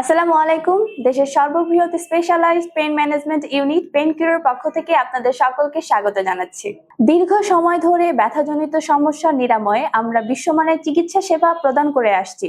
আসসালামু আলাইকুম, দেশের সর্ববৃহৎ specialised pain management unit pain কিউরের পক্ষ থেকে আপনাদের সকলকে স্বাগত জানাচ্ছি। দীর্ঘ সময় ধরে ব্যথাজনিত সমস্যার নিরাময়ে আমরা বিশ্বমানের চিকিৎসা সেবা প্রদান করে আসছি।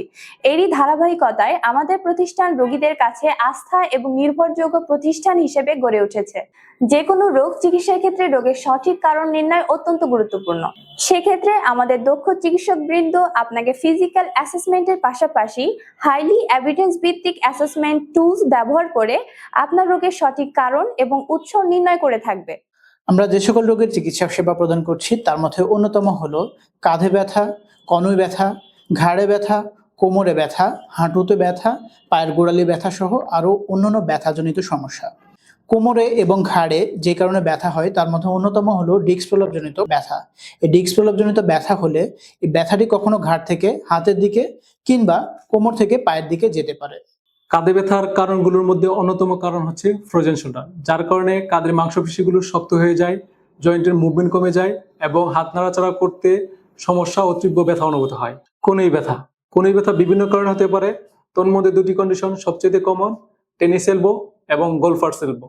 এরই ধারাবাহিকতায় আমাদের প্রতিষ্ঠান রোগীদের কাছে আস্থা এবং নির্ভরযোগ্য প্রতিষ্ঠান হিসেবে গড়ে উঠেছে। যে কোনো রোগ চিকিৎসার ক্ষেত্রে রোগের সঠিক কারণ নির্ণয় অত্যন্ত গুরুত্বপূর্ণ। সেক্ষেত্রে আমাদের দক্ষ চিকিৎসক বৃন্দ আপনাকে ফিজিক্যাল অ্যাসেসমেন্টের পাশাপাশি হাইলি এভিডেন্স ভিত্তিক অ্যাসেসমেন্ট টুলস ব্যবহার করে আপনার রোগের সঠিক কারণ এবং উৎস নির্ণয় করে থাকবে। আমরা যে সকল রোগের চিকিৎসা সেবা প্রদান করছি, তার মধ্যে অন্যতম হলো কাঁধে ব্যথা, কনুই ব্যথা, ঘাড়ে ব্যথা, কোমরে ব্যথা, হাঁটুতে ব্যথা, পায়ের গোড়ালি ব্যথা সহ আরও অন্যান্য ব্যথাজনিত সমস্যা। কোমরে এবং ঘাড়ে যে কারণে ব্যথা হয়, তার মধ্যে অন্যতম হলো ডিস্ক প্রলাপজনিত ব্যথা। এই ডিস্ক প্রলাপজনিত ব্যথা হলে এই ব্যথাটি কখনো ঘাড় থেকে, হাতের দিকে কিংবা কোমর থেকে পায়ের দিকে যেতে পারে। কাঁধে ব্যথার কারণগুলোর মধ্যে অন্যতম কারণ হচ্ছে ফ্রোজেন শোল্ডার যার কারণে কাঁধের মাংসপেশিগুলো শক্ত হয়ে যায় জয়েন্টের মুভমেন্ট কমে যায় এবং হাত নাড়াচাড়া করতে সমস্যা ও তীব্র ব্যথা অনুভূত হয়। কোনই ব্যথা? কোনই ব্যথা বিভিন্ন কারণে হতে পারে। তোর মধ্যে দুটি কন্ডিশন সবচেয়ে কমন টেনিস এলবো এবং গোলফার্স এলবো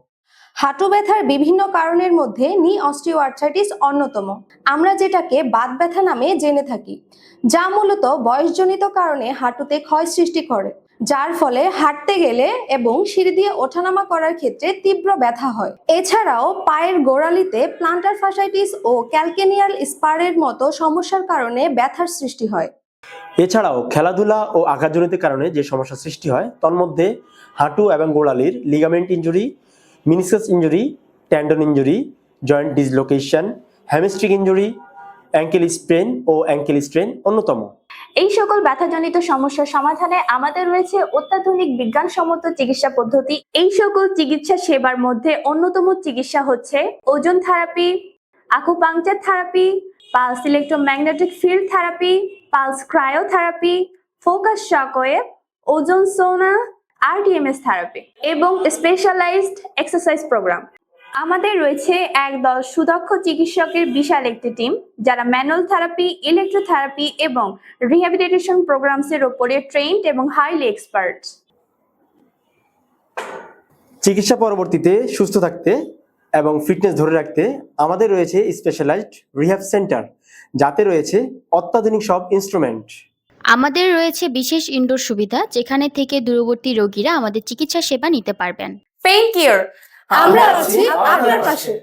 হাঁটু ব্যথার বিভিন্ন কারণের মধ্যে নি অস্টিওআর্থ্রাইটিস অন্যতম। আমরা যেটাকে বাত ব্যথা নামে জেনে থাকি, যা মূলত বয়সজনিত কারণে হাঁটুতে ক্ষয় সৃষ্টি করে। যার ফলে হাঁটতে গেলে এবং সিঁড়ি দিয়ে ওঠানামা করার ক্ষেত্রে তীব্র ব্যথা হয়। এছাড়াও পায়ের গোড়ালিতে প্লান্টার ফাসাইটিস ও ক্যালকেনিয়াল স্পারের মতো সমস্যার কারণে ব্যথার সৃষ্টি হয়। এছাড়াও খেলাধুলা ও আঘাতজনিত কারণে যে সমস্যা সৃষ্টি হয়, তন্মধ্যে হাঁটু এবং গোড়ালির ligament injury meniscus injury tendon injury joint dislocation hamstring injury ankle sprain ও অ্যাঙ্কেল স্ট্রেন অন্যতম। এই সকল ব্যথাজনিত সমস্যার সমাধানে আমাদের রয়েছে অত্যাধুনিক বিজ্ঞানসম্মত চিকিৎসা পদ্ধতি। এই সকল চিকিৎসা সেবার মধ্যে অন্যতম চিকিৎসা হচ্ছে ozone therapy acupuncture therapy pulse electromagnetic field therapy pulse cryotherapy focus shockwave ozone sauna RTMS therapy এবং স্পেশালাইজড এক্সারসাইজ প্রোগ্রাম আমাদের রয়েছে একদল সুদক্ষ চিকিৎসকের বিশাল একটি টিম যারা ম্যানুয়াল থেরাপি ইলেকট্রোথেরাপি এবং রিহ্যাবিলিটেশন প্রোগ্রামসের উপরে ট্রেন্ড এবং হাইলি এক্সপার্ট চিকিৎসা পরবর্তীতে সুস্থ থাকতে এবং ফিটনেস ধরে রাখতে আমাদের রয়েছে স্পেশালাইজড রিহ্যাব সেন্টার যাতে রয়েছে অত্যাধুনিক সব ইনস্ট্রুমেন্ট আমাদের রয়েছে বিশেষ ইনডোর সুবিধা যেখানে থেকে দূরবর্তী রোগীরা আমাদের চিকিৎসা সেবা নিতে পারবেন। পেইন কিওর আমরা আছি আপনার পাশে।